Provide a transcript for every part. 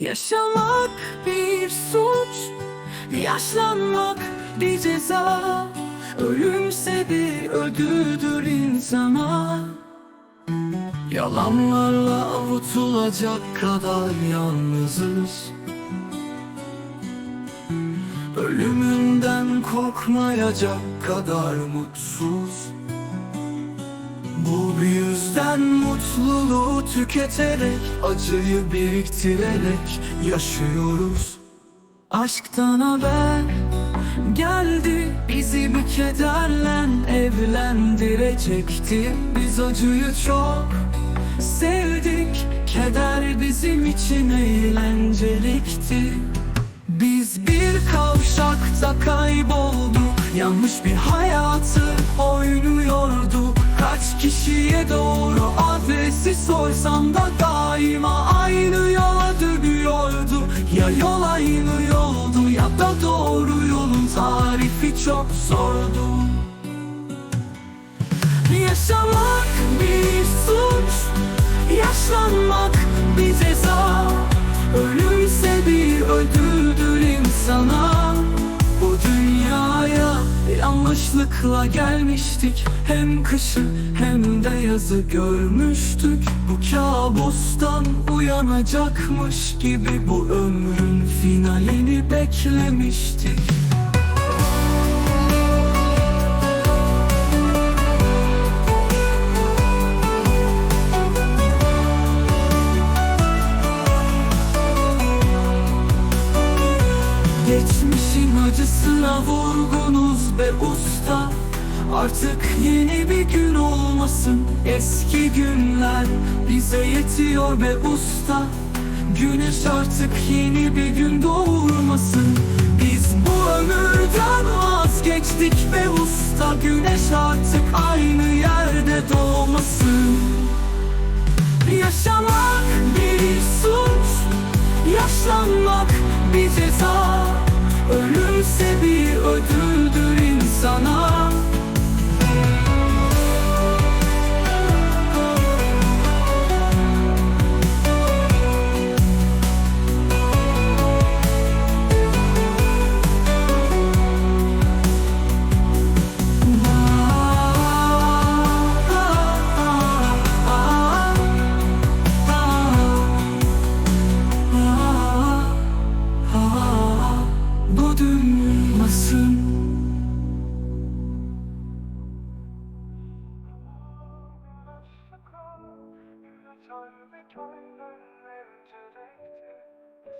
Yaşamak bir suç Yaşlanmak bir ceza. Ölümse bir ödüldür insana. Yalanlarla avutulacak kadar yalnızız. Ölümünden korkmayacak kadar mutsuz Bu yüzden mutluluğu tüketerek Acıyı biriktirerek yaşıyoruz. Aşktan haber geldi Bizi bir kederle evlendirecekti. Biz acıyı çok sevdik Keder bizim için eğlencelikti. Biz bir kavşakta kaybolduk Yanlış bir hayatı oynuyorduk Kaç kişiye doğru adresi sorsam da Daima aynı yola dönüyordu. Ya yol aynı yoldu ya da doğru yolun tarifi çok zordu. Yaşamak yanlışlıkla gelmiştik. Hem kışı hem de yazı görmüştük. Bu kabustan uyanacakmış gibi Bu ömrün finalini beklemiştik acısına vurgunuz be usta. Artık yeni bir gün olmasın Eski günler bize yetiyor be usta. Güneş artık yeni bir gün doğurmasın Biz bu ömürden vazgeçtik be usta. Güneş artık aynı yerde doğmasın. Yaşamak bir suç Yaşlanmak bir ceza Ölümse bir ödüldür insana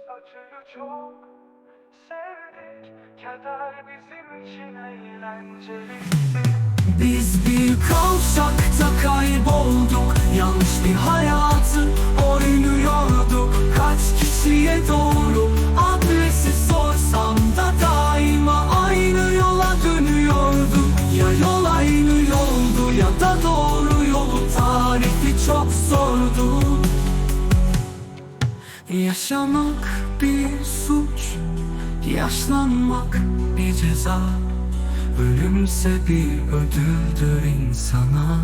Acıyı çok sevdik. Keder bizim için eğlencelikti Biz bir kavşakta kaybolduk. Yanlış bir hayatı oynuyorduk. Kaç kişiye doğru adresi sorsam da Daima aynı yola dönüyorduk. Ya yol aynı yoldu ya da doğru yolu. Tarifi çok zordu Yaşamak bir suç Yaşlanmak bir ceza. Ölümse bir ödüldür insana